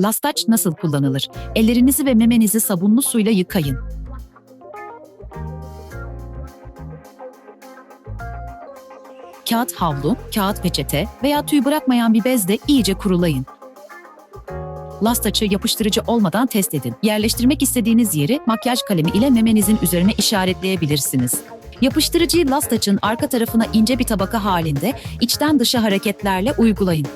Lastaç nasıl kullanılır? Ellerinizi ve memenizi sabunlu suyla yıkayın. Kağıt havlu, kağıt peçete veya tüy bırakmayan bir bezle iyice kurulayın. Lastaçı yapıştırıcı olmadan test edin. Yerleştirmek istediğiniz yeri makyaj kalemi ile memenizin üzerine işaretleyebilirsiniz. Yapıştırıcıyı lastaçın arka tarafına ince bir tabaka halinde içten dışa hareketlerle uygulayın.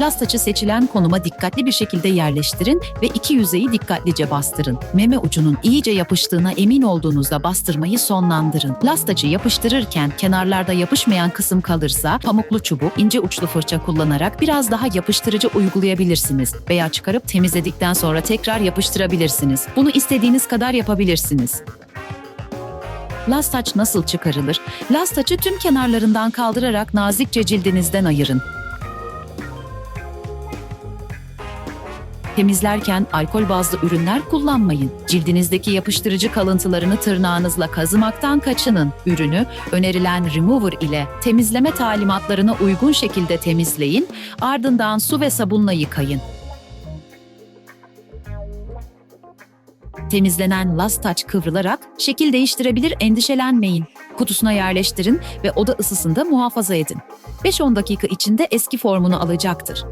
Lastaçı seçilen konuma dikkatli bir şekilde yerleştirin ve iki yüzeyi dikkatlice bastırın. Meme ucunun iyice yapıştığına emin olduğunuzda bastırmayı sonlandırın. Lastaçı yapıştırırken kenarlarda yapışmayan kısım kalırsa pamuklu çubuk, ince uçlu fırça kullanarak biraz daha yapıştırıcı uygulayabilirsiniz veya çıkarıp temizledikten sonra tekrar yapıştırabilirsiniz. Bunu istediğiniz kadar yapabilirsiniz. Lastaç nasıl çıkarılır? Lastaçı tüm kenarlarından kaldırarak nazikçe cildinizden ayırın. Temizlerken alkol bazlı ürünler kullanmayın. Cildinizdeki yapıştırıcı kalıntılarını tırnağınızla kazımaktan kaçının. Ürünü önerilen remover ile temizleme talimatlarına uygun şekilde temizleyin, ardından su ve sabunla yıkayın. Temizlenen last touch kıvrılarak şekil değiştirebilir endişelenmeyin. Kutusuna yerleştirin ve oda ısısında muhafaza edin. 5-10 dakika içinde eski formunu alacaktır.